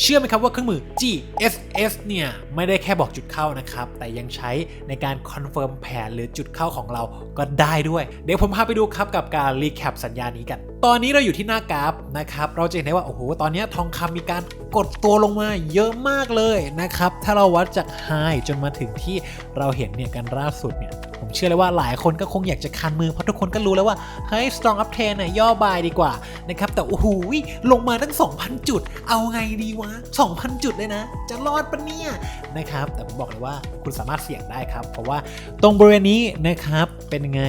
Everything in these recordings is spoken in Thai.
เชื่อไหมครับว่าเครื่องมือ GSS เนี่ย ไม่ได้แค่บอกจุดเข้านะครับ แต่ยังใช้ในการคอนเฟิร์มแผนหรือจุดเข้าของเราก็ได้ด้วย เดี๋ยวผมพาไปดูครับกับการรีแคปสัญญานี้กัน ตอนนี้เราอยู่ที่หน้ากราฟนะครับ เราจะเห็นได้ว่า โอ้โห ตอนนี้ทองคำมีการกดตัวลงมาเยอะมากเลยนะครับ ถ้าเราวัดจากไฮจนมาถึงที่เราเห็นเนี่ยกันล่าสุดเนี่ย ผมเชื่อเลยว่าหลายคนก็คงอยากจะคันมือเพราะทุกคนก็รู้แล้วว่าเฮ้ย strong up trend เนี่ยย่อบายดีกว่านะครับแต่โอ้โหลงมาตั้ง 2,000 จุด เอาไงดีวะ 2,000 จุดเลยนะ จะรอดปะเนี่ยนะครับแต่ผมบอกเลยว่าคุณสามารถเสี่ยงได้ครับเพราะว่าตรงบริเวณนี้นะครับเป็นไง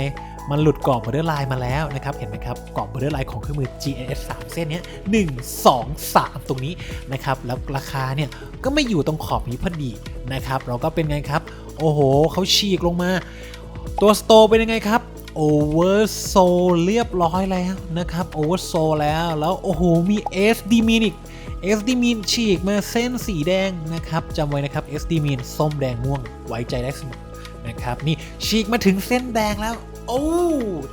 มันหลุดกรอบ border line มาแล้วนะครับ เห็นไหมครับ กรอบ border line ของเครื่องมือ GS 3 เส้นเนี้ย1 2 3 ตรงนี้นะครับ แล้วราคาเนี่ย ก็ไม่อยู่ตรงขอบนี้พอดีนะครับ เราก็เป็นไงครับ โอ้โห เขาฉีกลงมา ตัวสโตเป็นยังไงครับโอเวอร์โซเรียบร้อยแล้วนะครับโอเวอร์โซแล้วแล้วโอ้โหมี SD m i n อีก SD m i n ฉีกมาเส้นสีแดงนะครับจำไว้นะครับ SD m i n ส้มแดงม่วงไว้ใจได้เสมอนะครับนี่ฉีกมาถึงเส้นแดงแล้วโอ้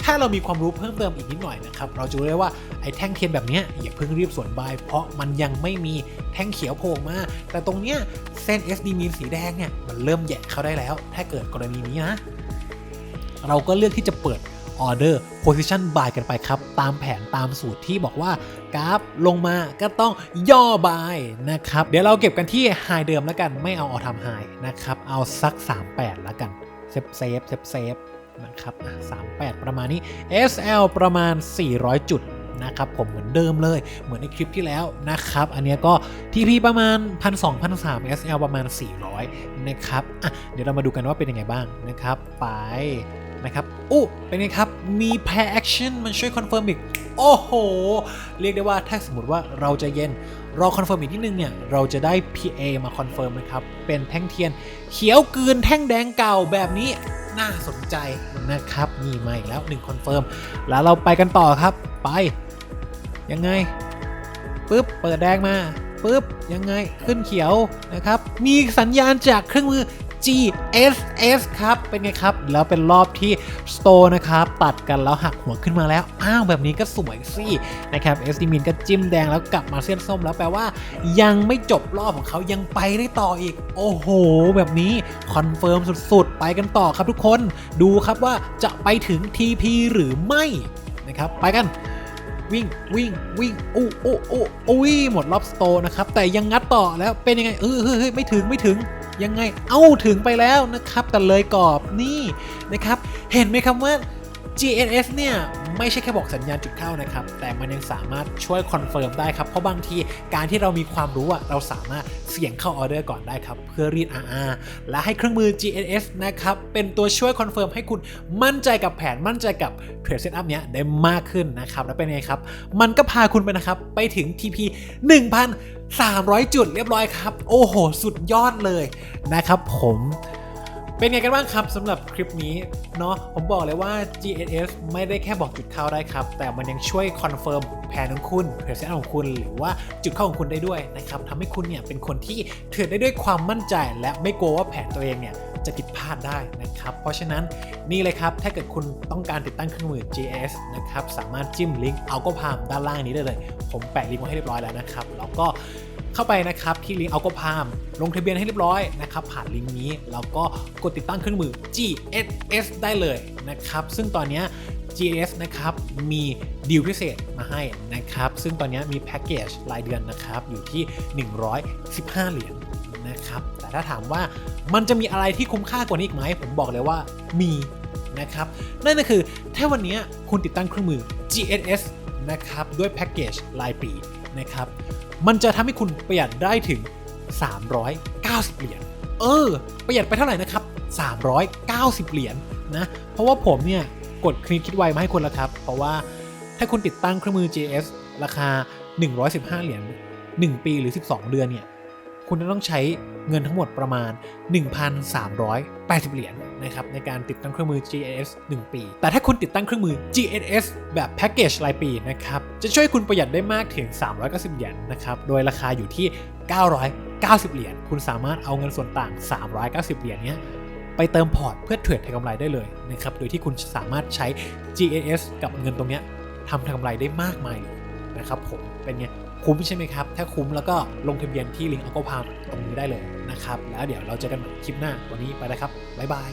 ถ้าเรามีความรู้เพิ่มเติมอีกนิดหน่อยนะครับเราจะรู้ได้ว่าไอ้แท่งเทียนแบบนี้อย่าเพิ่งรีบสวนบายเพราะมันยังไม่มีแท่งเขียวโผล่มา แต่ตรงเนี้ยเส้น SD m i n สีแดงเนี่ยมันเริ่มแหยะเข้าได้แล้ว ถ้าเกิดกรณีนี้นะ เราก็เลือกที่จะเปิดออเดอร์ position buy กันไปครับ ตามแผนตามสูตรที่บอกว่ากราฟลงมาก็ต้องย่อบายนะครับ เดี๋ยวเราเก็บกันที่ high เดิมแล้วกันไม่เอาออทำ high นะครับ เอาสัก 38 แล้วกันเซฟเซฟเซฟเซฟนะครับ38 ประมาณนี้ SL ประมาณ 400 จุดนะครับผมเหมือนเดิมเลยเหมือนในคลิปที่แล้วนะครับ อันนี้ก็ TP ประมาณ 1,200 3 SL ประมาณ 400 นะครับอะเดี๋ยวเรามาดูกันว่าเป็นยังไงบ้างนะครับ ไป นะครับอู้เป็นไงครับ มี pair action มันช่วยคอนเฟิร์มอีก โอ้โห เรียกได้ว่าถ้าสมมติว่าเราจะเย็น รอคอนเฟิร์มอีกนิดนึงเนี่ย เราจะได้ PA มาคอนเฟิร์มนะครับ เป็นแท่งเทียน เขียวกืนแท่งแดงเก่าแบบนี้น่าสนใจนะครับมีมาอีกแล้ว1คอนเฟิร์มแล้วเราไปกันต่อครับ ไป ยังไงปึ๊บเปิดแดงมาปึ๊บยังไงขึ้นเขียวนะครับ มีสัญญาณจากเครื่องมือ GSS ครับ เป็นไงครับ แล้วเป็นรอบที่ Store นะครับ ตัดกันแล้วหักหัวขึ้นมาแล้ว อ้าวแบบนี้ก็สวยสินะครับ SD Min ก็จิ้มแดงแล้วกลับมาเส้นส้มแล้วแปลว่า ยังไม่จบรอบของเขายังไปได้ต่ออีก โอ้โห แบบนี้คอนเฟิร์มสุดๆ ไปกันต่อครับทุกคน ดูครับว่าจะไปถึง TP หรือไม่นะครับ ไปกันวิ่งวิ่งวิ่งอู้อู้อู้อุ้ยหมดรอบสโตนะครับ แต่ยังงัดต่อแล้วเป็นยังไงเออเฮ้ยไม่ถึงไม่ถึง ยังไงเอ้าถึงไปแล้วนะครับแต่เลยกรอบนี่นะครับ เห็นไหมครับว่า GNS เนี่ย ไม่ใช่แค่บอกสัญญาณจุดเข้านะครับ แต่มันยังสามารถช่วยคอนเฟิร์มได้ครับ เพราะบางทีการที่เรามีความรู้อะเราสามารถเสี่ยงเข้าออเดอร์ก่อนได้ครับ เพื่อรีด RR และให้เครื่องมือ GNS นะครับ เป็นตัวช่วยคอนเฟิร์มให้คุณมั่นใจกับแผนมั่นใจกับเทรดเซตอัพเนี้ยได้มากขึ้นนะครับ แล้วเป็นไงครับ มันก็พาคุณไปนะครับ ไปถึง TP 1,300 จุดเรียบร้อยครับ โอ้โห สุดยอดเลยนะครับผม เป็นไงกันบ้างครับสำหรับคลิปนี้เนาะผมบอกเลยว่า GNS ไม่ได้แค่บอกจุดเข้าได้ครับ แต่มันยังช่วยคอนเฟิร์มแผนของคุณเพรสเซนต์ของคุณ หรือว่าจุดเข้าของคุณได้ด้วยนะครับทำให้คุณเนี่ยเป็นคนที่เทรดได้ด้วยความมั่นใจ และไม่กลัวว่าแผนตัวเองเนี่ยจะผิดพลาดได้นะครับ เพราะฉะนั้นนี่เลยครับ ถ้าเกิดคุณต้องการติดตั้งเครื่องมือ GS นะครับ สามารถจิ้มลิงก์เอาก็พามด้านล่างนี้ได้เลย ผมแปะลิงก์ไว้ให้เรียบร้อยแล้วนะครับ แล้วก็ เข้าไปนะครับที่ลิงก์เอาก็พามลงทะเบียนให้เรียบร้อยนะครับผ่านลิงก์นี้แล้วก็กดติดตั้งเครื่องมือ GSS ได้เลยนะครับ ซึ่งตอนนี้ GS นะครับมีดีลพิเศษมาให้นะครับ ซึ่งตอนนี้มีแพ็กเกจรายเดือนนะครับอยู่ที่ 115 เหรียญนะครับ แต่ถ้าถามว่ามันจะมีอะไรที่คุ้มค่ากว่านี้อีกไหม ผมบอกเลยว่ามีนะครับ นั่นก็คือถ้าวันนี้คุณติดตั้งเครื่องมือ GSS นะครับด้วยแพ็กเกจรายปีนะครับ มันจะทำให้คุณประหยัดได้ถึง 390 เหรียญ เออ ประหยัดไปเท่าไหร่นะครับ 390 เหรียญนะ เพราะว่าผมเนี่ยกดคลิกคิดไวมาให้คุณแล้วครับ เพราะว่าถ้าคุณติดตั้งเครื่องมือ JS ราคา 115 เหรียญ 1 ปีหรือ 12 เดือนเนี่ย คุณจะต้องใช้เงินทั้งหมดประมาณ 1,380 เหรียญนะครับในการติดตั้งเครื่องมือ GNS 1 ปี แต่ถ้าคุณติดตั้งเครื่องมือ GNS แบบแพ็กเกจรายปีนะครับ จะช่วยคุณประหยัดได้มากถึง 390 เหรียญนะครับ โดยราคาอยู่ที่ 990 เหรียญ คุณสามารถเอาเงินส่วนต่าง 390 เหรียญเนี้ยไปเติมพอร์ตเพื่อเทรดทำกำไรได้เลยนะครับ โดยที่คุณสามารถใช้ GNS กับเงินตรงเนี้ยทำทำกำไรได้มากมายเลยนะครับผมเป็นไงคุ้มใช่ไหมครับ ถ้าคุ้มแล้วก็ลงทะเบียนที่ลิงก์อ q ก p พามตรงนี้ได้เลยนะครับ แล้วเดี๋ยวเราเจอกันใหม่คลิปหน้า วันนี้ไปแล้วครับ บ๊ายบาย